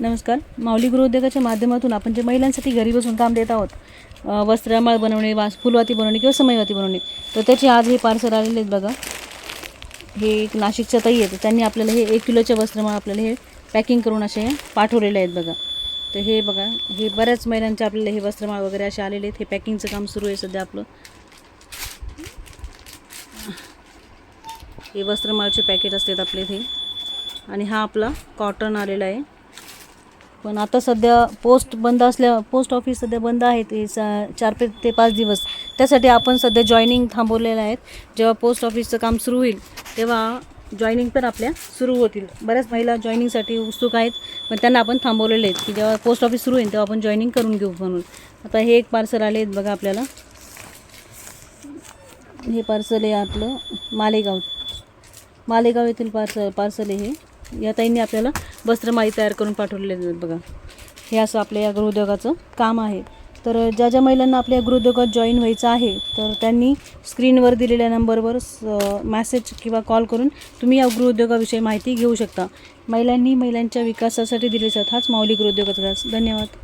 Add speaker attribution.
Speaker 1: नमस्कार. माऊली गृहोद्योगाच्या माध्यमातून आपण जे महिलांसाठी घरी बसून काम देत आहोत वस्त्रमाळ बनवणे वास फुलवाती बनवणे किंवा समयवाती बनवणे तर त्याचे आज हे पार्सल आलेले आहेत बघा. हे एक नाशिकच्या ताई आहेत त्यांनी आपल्याला हे एक किलोच्या वस्त्रमाळ आपल्याला हे पॅकिंग करून असे पाठवलेले आहेत बघा. तर हे बघा हे बऱ्याच महिलांचे आपल्याला हे वस्त्रमाळ वगैरे असे आलेले आहेत. हे पॅकिंगचं काम सुरू आहे सध्या आपलं. हे वस्त्रमाळचे पॅकेट असतात आपले इथे. आणि हा आपला कॉटन आलेला आहे. पण आता सध्या पोस्ट बंद असल्या पोस्ट ऑफिस सध्या बंद आहे ते सा चार पे ते पाच दिवस. त्यासाठी आपण सध्या जॉईनिंग थांबवलेलं आहेत. जेव्हा पोस्ट ऑफिसचं काम सुरू होईल तेव्हा जॉईनिंग पण आपल्या सुरू होतील. बऱ्याच महिला जॉईनिंगसाठी उत्सुक आहेत पण त्यांना आपण थांबवलेले आहेत की जेव्हा पोस्ट ऑफिस सुरू होईल तेव्हा आपण जॉईनिंग करून घेऊ म्हणून. आता हे एक पार्सल आले आहेत बघा आपल्याला. हे पार्सल आहे आपलं मालेगाव. मालेगाव येथील पार्सल पार्सल आहे हे. या ताईंनी आपल्याला वस्त्रमाळी तयार करून पाठवलेले आहेत बघा. हे असं आपल्या या गृहउद्योगाचं काम आहे. तर ज्या ज्या महिलांना आपल्या गृहउद्योगात जॉईन व्हायचं आहे तर त्यांनी स्क्रीनवर दिलेल्या नंबरवर मॅसेज किंवा कॉल करून तुम्ही या गृहउद्योगाविषयी माहिती घेऊ शकता. महिलांनी महिलांच्या विकासासाठी दिले जात हाच माऊली गृहउद्योगाचा धन्यवाद.